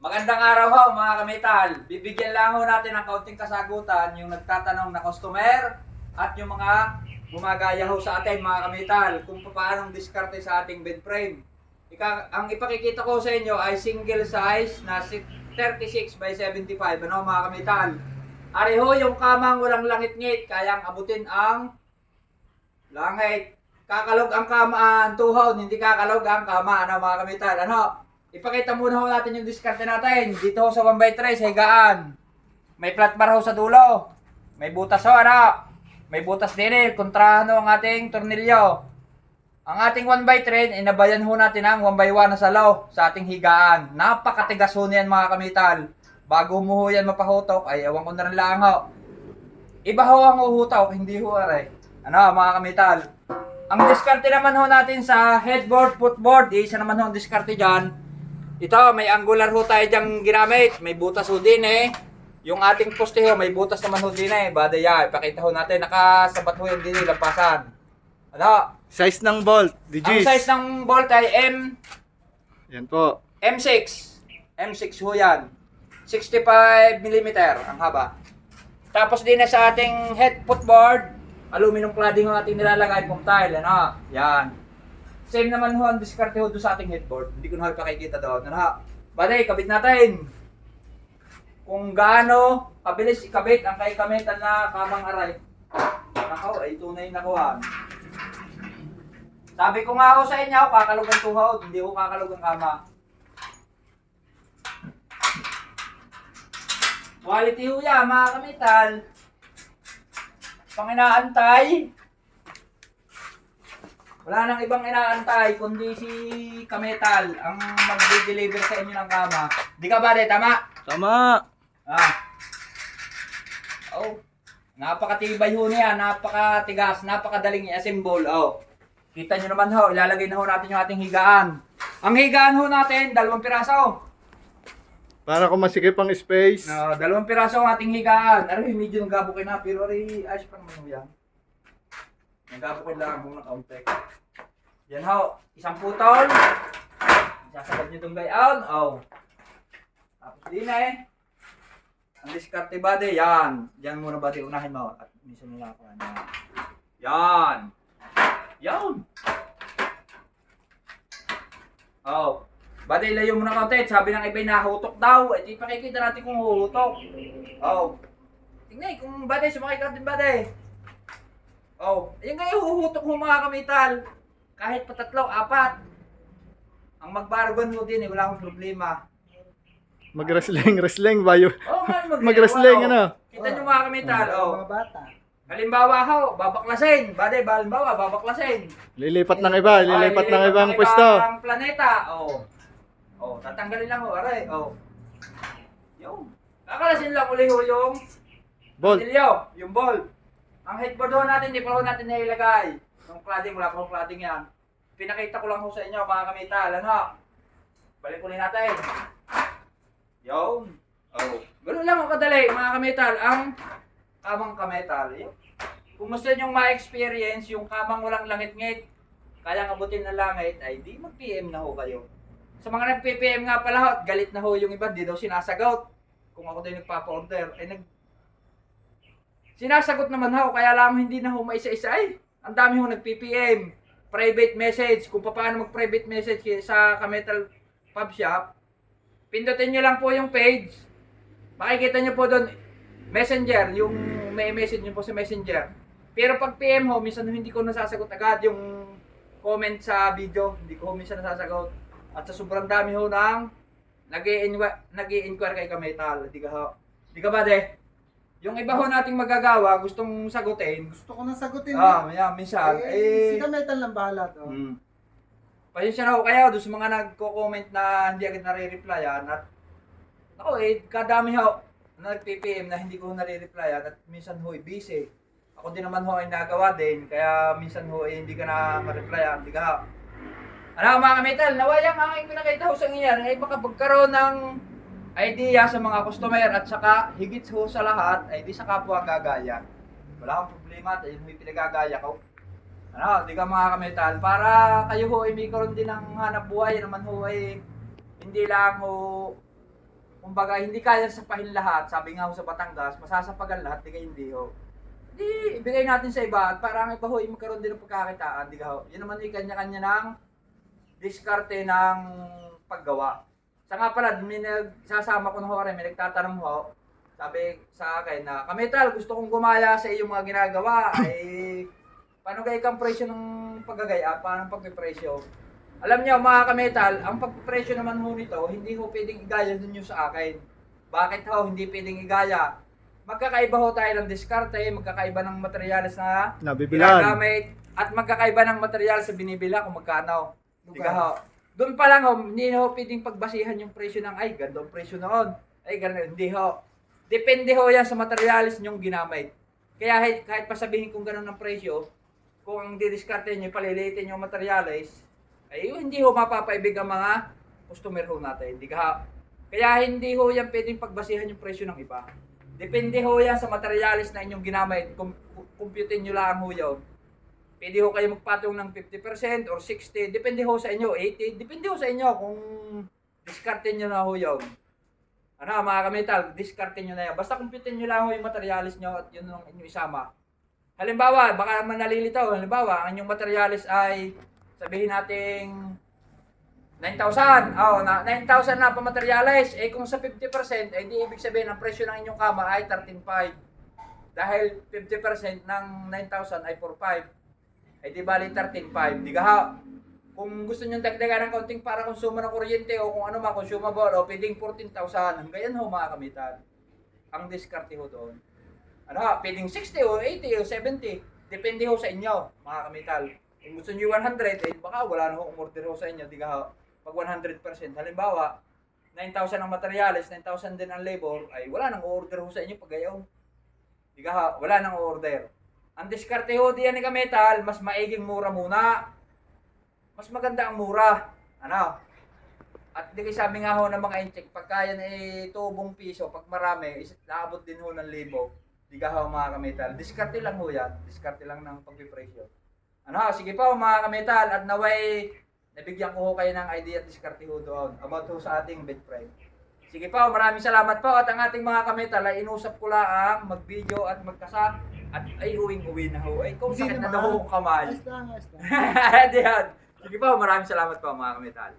Magandang araw ho mga kamital. Bibigyan lang ho natin ng kaunting kasagutan yung nagtatanong na customer at yung mga gumagaya ho sa atin mga kamital kung paano diskarte sa ating bed frame. Ika, ang ipakikita ko sa inyo ay single size na si- 36 by 75 ano mga kamital. Ari ho yung kamang walang langit-ngit kayang abutin ang langit. Kakalog ang kama, ang tuhod, hindi kakalog ang kama, ano mga kamital, ano? Ipakita muna ho natin yung diskarte natin. Dito ho sa 1x3, sa higaan. May flat bar ho sa dulo. May butas ho, ano? May butas din eh. Kontrahan ho ang ating tornilyo. Ang ating 1x3, inabayan ho natin ang 1x1 na salaw sa ating higaan. Napakatigas ho niyan mga kamital. Bago mo ho yan mapahutok, ay ewan ko na lang ho. Iba ho ang uhutok, hindi ho aray. Ano mga kamital. Ang diskarte naman ho natin sa headboard, footboard, isa naman ho ang diskarte dyan. Ito, may angular ho tayo dyan ginamit. May butas ho din eh. Yung ating poste ho, may butas naman ho din eh. Bada ya, ipakita ho natin. Nakasabat ho yan din eh, lampasan. Ano? Size ng bolt, Ang digits. size ng bolt ay M, Yan po. M6. M6 ho yan. 65 mm ang haba. Tapos din na sa ating head footboard, aluminum cladding ang ating nilalagay pong tile, ano? Yan. Same naman ho ang diskarte ho doon sa ating headboard. Hindi ko na pakikita doon. Ano ha? Bade, kabit natin. Kung gaano kabilis ikabit ang kay kamitan na kamang aray. Nakaw, ay tunay na kuhan. Sabi ko nga ho sa inyo, kakalog ang tuhod, hindi ko kakalog ang kama. Quality ho yan, mga kamital. Pang inaantay. Wala nang ibang inaantay, kundi si Kametal ang magde-deliver sa inyo ng kama. Di ka ba? Tama? Tama. Ah. Oh. Napakatibay ho niya, napakatigas, napakadaling i-assemble. Oh. Kita nyo naman ho, ilalagay na ho natin yung ating higaan. Ang higaan ho natin, dalawang piraso. Para kung masikip ang space. No, dalawang piraso ang ating higaan. Ano, medyo nagabukin na, pero ari, ayos pa naman yan. Nagabukin lang ho ng kaunti. Yan ho, isang putol. Sasabad nyo itong gayon. Oh. Tapos din eh. Ang diskarte body, yan. Yan muna body, unahin mo. At minsan nila ako. Yan. Yan. Yan. Oh. Bade, layo mo na kaunti. Sabi ng iba'y nahutok daw. Eh, di pakikita natin kung huhutok. Oh. Tingnan, kung bade, sumakay ka din bade. Oh. Yung huhutok mo mga kamital. Kahit pa tatlo, apat. Ang magbargon mo din eh, wala akong problema. Mag-wrestling, wrestling ba yun? Oh, man, mag- Mag-wrestling, ano? Kita nyo mga kamital, oh. Mga bata. Halimbawa ho, babaklasin. Bade, halimbawa, babaklasin. Lilipat ng iba, lilipat ng ibang ng pwesto. ibang planeta. Oh. Oh, tatanggalin lang ho, aray. Oh. Yung. Kakalasin lang uli ho yung Bolt. Yung ball. Ang headboard ho natin, di pa ho natin nailagay. Yung cladding, wala pa ho cladding yan. Pinakita ko lang ho sa inyo, mga kamital, ano? Balik ulit natin. Yung. Oh. Ganun lang ho kadali, mga kamital. Ang kamang kametal. Yun. Kung gusto nyo ma-experience yung kamang walang langit-ngit, kaya abutin ng langit, ay di mag-PM na ho kayo. Sa mga nag-PPM nga pala galit na ho yung iba, di daw sinasagot. Kung ako din nagpapa-order, ay nag... Sinasagot naman ho, kaya lang hindi na ho maisa-isa ay. Ang dami ho nag-PPM, private message, kung paano mag-private message sa Kametal Pub Shop. Pindutin nyo lang po yung page. Makikita nyo po doon, messenger, yung may message nyo po sa messenger. Pero pag PM ho, minsan hindi ko nasasagot agad yung comment sa video. Hindi ko minsan nasasagot. At sa sobrang dami ho ng nag-i-inquire kay Kametal. Di ka ho. Di ka ba de? Yung iba ho nating magagawa, gustong sagutin. Gusto ko na sagutin Ah, mo. maya, minsan. Eh, Eh, si Kametal lang bahala to. Mm. Pasensya na ho kayo doon sa mga nagko-comment na hindi agad nare-replyan at ako eh, kadami ho na nag-PPM na hindi ko nare-replyan at minsan ho eh, busy. Ako din naman ho ay nagawa din, kaya minsan ho eh, hindi ka na ma-replyan, hindi ka ho. Ano mga kamital, nawayang ang aking pinakita ho sa inyo ay makapagkaroon ng idea sa mga customer at saka higit ho sa lahat ay di sa kapwa gagaya. Wala akong problema at yun may pinagagaya ko. Ano, di ka mga kametal, para kayo ho ay may karoon din ng hanap buhay naman ho ay hindi lang ho kumbaga hindi kaya sapahin lahat, sabi nga ho sa Batangas, masasapagan lahat, di ka hindi ho. Di, ibigay natin sa iba at para ang iba ho, ay magkaroon din ng pagkakitaan, di ka ho. Yun naman yung kanya-kanya ng diskarte ng paggawa. Sa nga pala, may nagsasama ko na ho rin, may nagtatanong ho, sabi sa akin na, Kametal, gusto kong gumaya sa iyong mga ginagawa, ay paano kayo kang presyo ng paggagaya, paano ang pagpipresyo? Alam niyo mga kametal, ang pagpipresyo naman ho nito, hindi ho pwedeng igaya ninyo sa akin. Bakit ho hindi pwedeng igaya? Magkakaiba ho tayo ng diskarte, magkakaiba ng materyales na Nabibilan. ginagamit, at magkakaiba ng material sa binibila kung magkano. Ho. Doon pa lang ho, hindi ho pwedeng pagbasihan yung presyo ng, ay, ganda ang presyo noon. Ay, ganun, hindi ho. Depende ho yan sa materialis nyong ginamit. Kaya kahit, kahit pa sabihin kung ganun ang presyo, kung ang didiskarte nyo, palilitin yung materialis, ay hindi ho mapapaibig ang mga customer ho natin. Hindi ka. Kaya hindi ho yan pwedeng pagbasihan yung presyo ng iba. Depende ho yan sa materialis na inyong ginamit. Kum- Computin nyo lang ho yun. Pwede ho kayo magpatong ng 50% or 60. Depende ho sa inyo. 80. Depende ho sa inyo kung diskarte nyo na ho yun. Ano mga kametal, diskarte nyo na yan. Basta computin nyo lang ho yung materialis nyo at yun ang inyong isama. Halimbawa, baka naman nalilitaw. Halimbawa, ang inyong materialis ay sabihin nating 9,000. Oh, na 9,000 na pa materialis. Eh kung sa 50%, eh di ibig sabihin ang presyo ng inyong kama ay 13,500. Dahil 50% ng 9,000 ay 4,500. Eh di bali 13,500. Di ka? Kung gusto niyo dagdagan ng kaunting para konsumo ng kuryente o kung ano man consumable o pwedeng 14,000. Hanggang yan ho mga kamitan. Ang diskarte ho doon. Ano ha? Pwedeng 60 o 80 o 70. Depende ho sa inyo mga kamital. Kung gusto niyo 100, eh baka wala na ho umorder ho sa inyo. Di ha? Pag 100%. Halimbawa, 9,000 ang materials, 9,000 din ang labor, ay wala nang order ho sa inyo pag ayaw. Di ka? Wala nang order. Ang diskarte ho diyan ni Kametal, mas maiging mura muna. Mas maganda ang mura. Ano? At di kayo sabi nga ho ng mga incheck, pagka yan ay tubong piso, pag marami, is, naabot din ho ng libo. Di ka ho mga kametal. Diskarte lang ho yan. Diskarte lang ng pagpipresyo. Ano, sige po mga kametal, at naway, nabigyan ko ho kayo ng idea at diskarte ho doon about ho sa ating bed frame. Sige po, maraming salamat po at ang ating mga kametal ay inusap ko lang mag-video at magkasa at ay uwing-uwi na ho. Ay, kung Hindi sakit na naman. daw ho ang kamay. Ayos lang, ayos lang. Diyan. Sige po, maraming salamat po mga kametal.